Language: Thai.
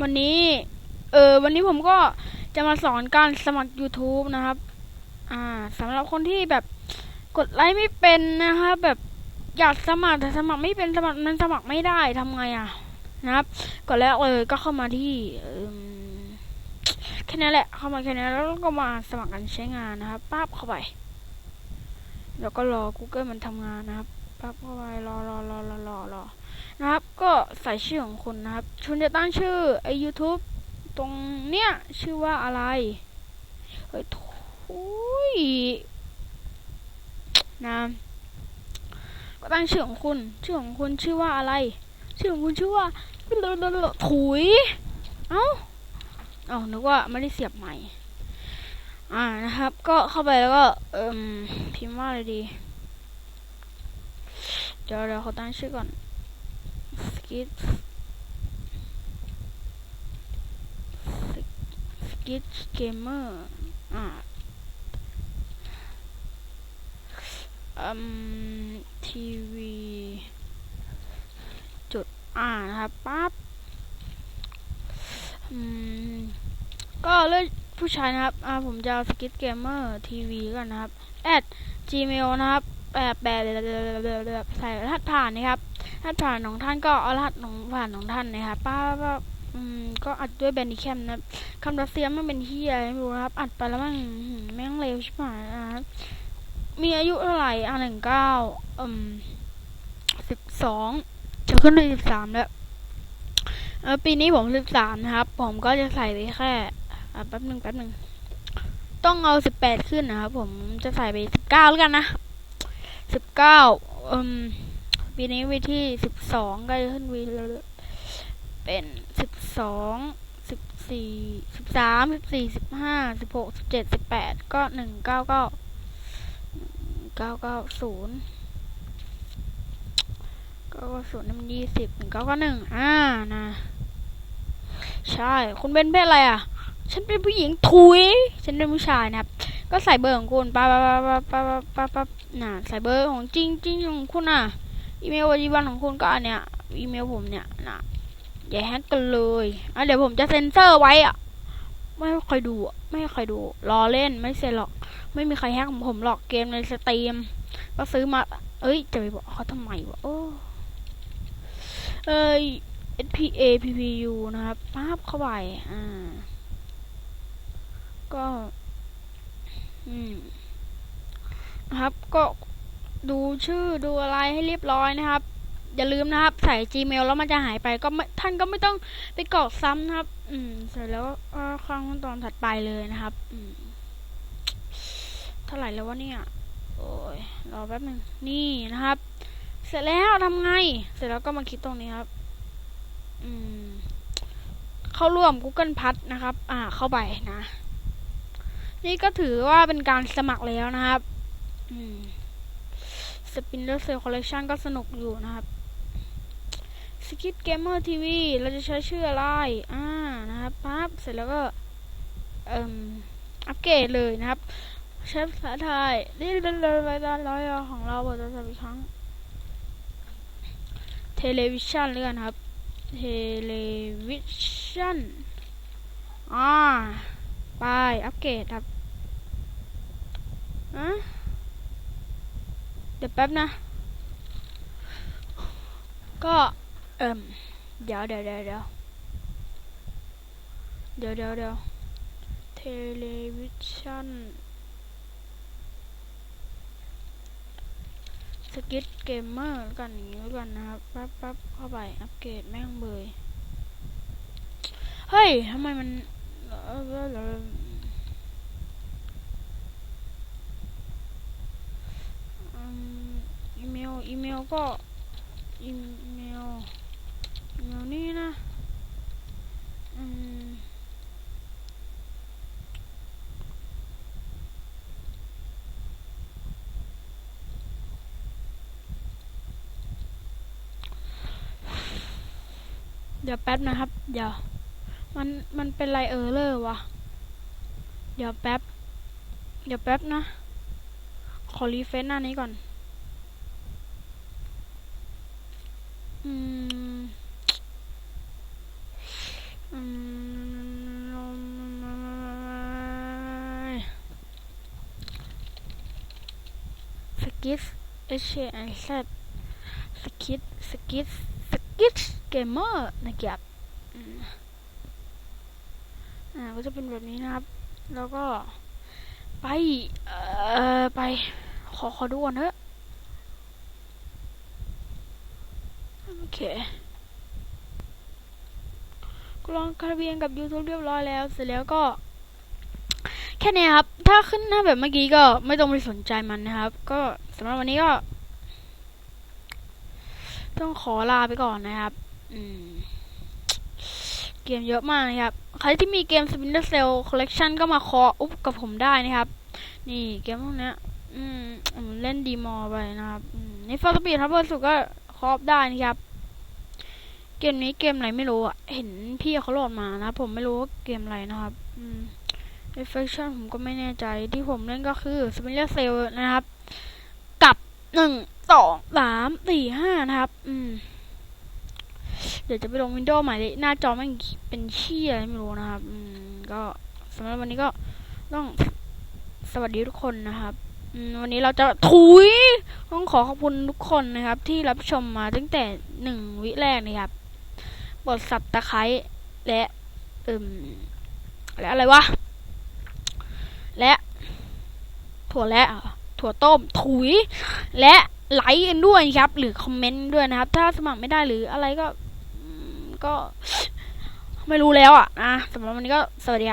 วันนี้ เออ วันนี้ผมก็จะมาสอนการสมัคร YouTube นะครับ อ่าสำหรับคนที่แบบกดไลค์ไม่เป็นนะครับแบบอยากสมัครแต่สมัครไม่เป็นสมัครมันสมัครไม่ได้ทำไงอะ นะครับก่อนแรกเลยก็เข้ามาที่แค่นี้นแหละ เข้ามาแค่นี้นแล้วก็มาสมัครการใช้งานนะครับปั๊บเข้าไป แล้วก็รอ Google มันทำงานนะครับปั๊บเข้าไปรอรอรอรอรอรอนะครับ ก็ใส่ชื่อของคุณนะครับ คุณจะตั้งชื่อไอ้ YouTube ตรงเนี้ยชื่อว่าอะไร เฮ้ยทุยนะก็ตั้งชื่อของคุณ ชื่อของคุณชื่อว่าอะไร ชื่อของคุณชื่อว่าถุย เอ้า เอ้านึกว่าไม่ได้เสียบใหม่ อ่านะครับ ก็เข้าไปแล้วก็เอ่มพิมพ์ว่าอะไรดี เดี๋ยวเดี๋ยวเขาตั้งชื่อก่อน skit skit gamer อ่าอืมทีวีจุดอ่านะครับปั๊บอืมก็เลือกผู้ชายนะครับอ่าผมจะสกิทเกมเมอร์ทีวีกันนะครับ at gmail นะครับแบบแบบใส่รหัสผ่านนะครับ รหัสผ่านของท่านก็เอารหัสของผ่านของท่านนะครับป้าป้าอืมก็อัดด้วยแบนดิแคมนะคำรัสเซียมันเป็นที่อะไรไม่รู้ครับ อัดไปแล้วมันแม่งเร็วใช่ไหมนะครับมีอายุเท่าไหร่อ่าหนึ่งเก้าอืมสิบสองจะขึ้นไปสิบสามแล้วเออปีนี้ผมสิบสามนะครับ ผมก็จะใส่ไปแค่แป๊บหนึ่งแป๊บหนึ่งต้องเอาสิบแปดขึ้นนะครับผมจะใส่ไปสิบเก้าแล้วกันนะสิบเก้าอืม ปีนี้วีที่สิบสองก็จะขึ้นวีแล้วเป็นสิบสองสิบสี่สิบสามสิบสี่สิบห้าสิบหกสิบเจ็ดสิบแปดก็หนึ่งเก้าเก้าเก้าเก้าศูนย์เก้าเก้าศูนย์นี่มันยี่สิบหนึ่งเก้าเก้าหนึ่งอ่านะใช่ คุณเป็นเพศอะไรอะ ฉันเป็นผู้หญิงถุย ฉันเป็นผู้ชายนะครับ ก็ใส่เบอร์ของคุณปั๊บปั๊บปั๊บปั๊บปั๊บปั๊บปั๊บน่ะใส่เบอร์ของจริงจริงของคุณอะ อีเมลปัจจุบันของคุณก็อันเนี้ยอีเมลผมเนี่ยนะอย่าแฮกกันเลยอะเดี๋ยวผมจะเซ็นเซอร์ไว้อะ ไม่ให้ใครดูไม่ให้ใครดูรอเล่นไม่เซ็นหรอก ไม่มีใครแฮกของผมหรอกเกมในสตรีมก็ซื้อมา เอ้ย จะไปบอกเขาทำไมวะโอ้เอ้ย SPA PPU นะครับปั๊บเข้าไปอ่า ก็ อืมนะครับ ก็ ดูชื่อดูอะไรให้เรียบร้อยนะครับ อย่าลืมนะครับ ใส่ Gmail แล้วมันจะหายไปก็ไม่ท่านก็ไม่ต้องไปกรอกซ้ำนะครับ อืม เสร็จแล้วก็ข้างขั้นตอนถัดไปเลยนะครับ อืมเท่าไหร่แล้ววะเนี่ยโอ้ยรอแป๊บหนึ่งนี่นะครับ เสร็จแล้วทำไง เสร็จแล้วก็มาคลิกตรงนี้ครับ อืม เข้าร่วม Google พัทนะครับ อ่า เข้าไปนะ นี่ก็ถือว่าเป็นการสมัครแล้วนะครับ อืม Spinner Cell Collection ก็สนุกอยู่นะครับ Skid Gamer TV เราจะใช้ชื่ออะไร อ่า นะครับปั๊บเสร็จแล้วก็เอ่มอัปเกรดเลยนะครับ ใช้ภาษาไทยนี่เป็นรายการร้อยของเราบทจะสับอีกครั้ง เทเลวิชันเลื่อนครับ เทเลวิชันอ่า ไป อัปเกรดครับอะ ดี๋ยวแป๊บนะ ก็เอิ่มเดี๋ยวเดี๋ยวเดี๋ยวเดี๋ยวเดี๋ยวเดี๋ยวเดี๋ยวเทเลวิชันสกิทเกมเมอร์กันอย่างนี้แล้วกันนะครับปั๊บปั๊บเข้าไป อัปเกรดแม่งเบย เฮ้ยทำไมมันอืม อีเมลก็อีเมลอีเมลนี่นะอืมเดี๋ยวแป๊บนะครับ เดี๋ยว มัน มันเป็นไรเออร์เลอร์วะ เดี๋ยวแป๊บ เดี๋ยวแป๊บนะ ขอรีเฟซหน้านี้ก่อน สกิสเอชไอแซดสกิสสกิสสกิสเกมเมอร์นะครับอ่าก็จะเป็นแบบนี้นะครับ แล้วก็ไป เอ่อ ไป ขอ ขอดูก่อนเถอะ เคก็ลองคาเบียนกับ YouTube เรียบร้อยแล้ว เสร็จแล้วก็ แค่นี้ครับ ถ้าขึ้นหน้าแบบเมื่อกี้ก็ไม่ต้องไปสนใจมันนะครับ ก็สำหรับวันนี้ก็ ต้องขอลาไปก่อนนะครับ อืม เกมเยอะมากนะครับ ใครที่มีเกม Splinter Cell Collection ก็มาคออุปกับผมได้นะครับ นี่เกมพวกนี้อืมเล่นดีมอไปนะครับอืมนี่ฟอร์สปีดทับเบิลสุดก็ครอบได้นะครับ เกมนี้เกมอะไรไม่รู้อะ เห็นพี่เขาโหลดมานะ ผมไม่รู้ว่าเกมอะไรนะครับอืม Reflection ผมก็ไม่แน่ใจที่ผมเล่นก็คือ Splinter Cell นะครับ กับหนึ่งสองสามสี่ห้านะครับ อืม เดี๋ยวจะไปลงวินโดว์ใหม่เลยหน้าจอมันเป็นเชี่ยอะไรไม่รู้นะครับ อืม ก็สำหรับวันนี้ก็ต้องสวัสดีทุกคนนะครับอืมวันนี้เราจะถุย ต้องขอขอบคุณทุกคนนะครับ ที่รับชมมาตั้งแต่หนึ่งวิแรกนะครับ บดสับตะไคร้และอืมและอะไรวะ และ ถั่วและถั่วต้มถุย และไลค์กันด้วยครับ หรือคอมเมนต์ด้วยนะครับ ถ้าสมัครไม่ได้หรืออะไรก็ก็ ไม่รู้แล้วอะนะสำหรับวันนี้ก็สวัสดีครับ